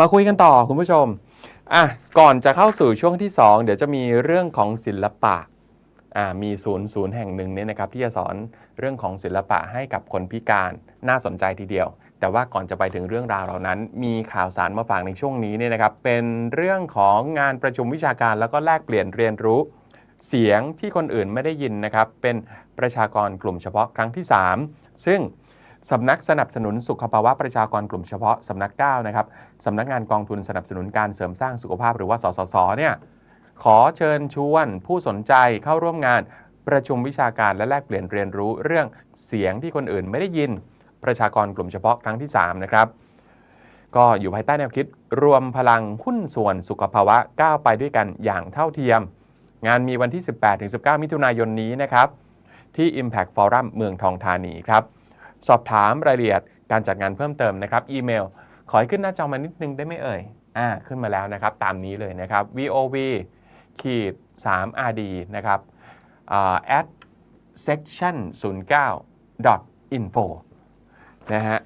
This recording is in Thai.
มาคุยกันต่อคุณผู้ชม อะ ก่อนจะเข้าสู่ช่วงที่ 2 เดี๋ยวจะมีเรื่องของศิลปะ อ่า มีศูนย์ศูนย์แห่งหนึ่งเนี่ยนะครับ ที่จะสอนเรื่องของศิลปะให้กับคนพิการน่าสนใจทีเดียว แต่ว่าก่อนจะไปถึงเรื่องราวเหล่านั้น มีข่าวสารมาฝากในช่วงนี้เนี่ยนะครับ เป็นเรื่องของงานประชุมวิชาการแล้วก็แลกเปลี่ยนเรียนรู้ เสียงที่คนอื่นไม่ได้ยินนะครับ เป็นประชากรกลุ่มเฉพาะครั้งที่ 3 ซึ่ง สำนักสนับสนุนสุขภาวะประชากรกลุ่มเฉพาะสำนัก9นะครับสำนักงานกองทุนสนับสนุนการเสริมสร้างสุขภาพหรือว่าสสสเนี่ยขอเชิญชวนผู้สนใจเข้าร่วมงานประชุมวิชาการและแลกเปลี่ยนเรียนรู้เรื่องเสียงที่คนอื่นไม่ได้ยิน ประชากรกลุ่มเฉพาะครั้งที่ 3 นะครับ ก็อยู่ภายใต้แนวคิด รวมพลังหุ้นส่วนสุขภาวะก้าวไปด้วยกันอย่างเท่าเทียม งานมีวันที่ 18-19 มิถุนายนนี้นะครับ ที่ Impact Forum เมืองทองธานีครับ สอบถามรายละเอียดการจัดงานเพิ่มเติมนะครับอีเมล ขอให้ขึ้นหน้าจอมานิดนึงได้ไหมเอ่ยอ่าขึ้นมาแล้วนะครับ ตามนี้เลยนะครับ vov ขีด 3rd นะครับ at section 09 info นะฮะ